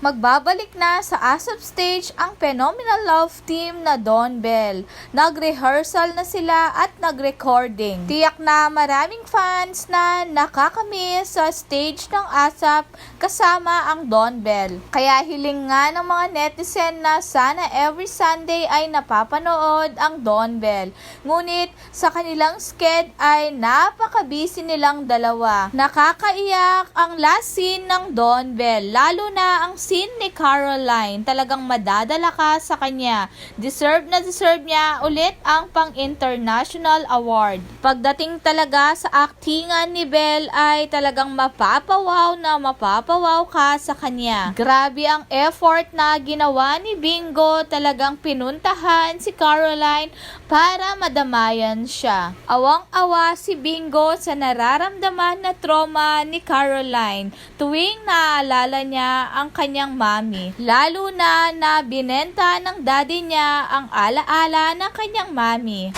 Magbabalik na sa ASAP stage ang phenomenal love team na Don Bell. Nag-rehearsal na sila at nag-recording. Tiyak na maraming fans na nakakamiss sa stage ng ASAP kasama ang Don Bell. Kaya hiling nga ng mga netizen na sana every Sunday ay napapanood ang Don Bell. Ngunit sa kanilang sked ay napaka-busy nilang dalawa. Nakakaiyak ang last scene ng Don Bell, lalo na ang scene ni Caroline. Talagang madadala ka sa kanya. Deserve na deserve niya ulit ang pang-international award. Pagdating talaga sa aktingan ni Bell ay talagang mapapawaw na mapapawaw ka sa kanya. Grabe ang effort na ginawa ni Bingo. Talagang pinuntahan si Caroline para madamayan siya. Awang-awa si Bingo sa nararamdaman na trauma ni Caroline tuwing naaalala niya ang kanyang mami. Lalo na na binenta ng daddy niya ang alaala ng kanyang mami.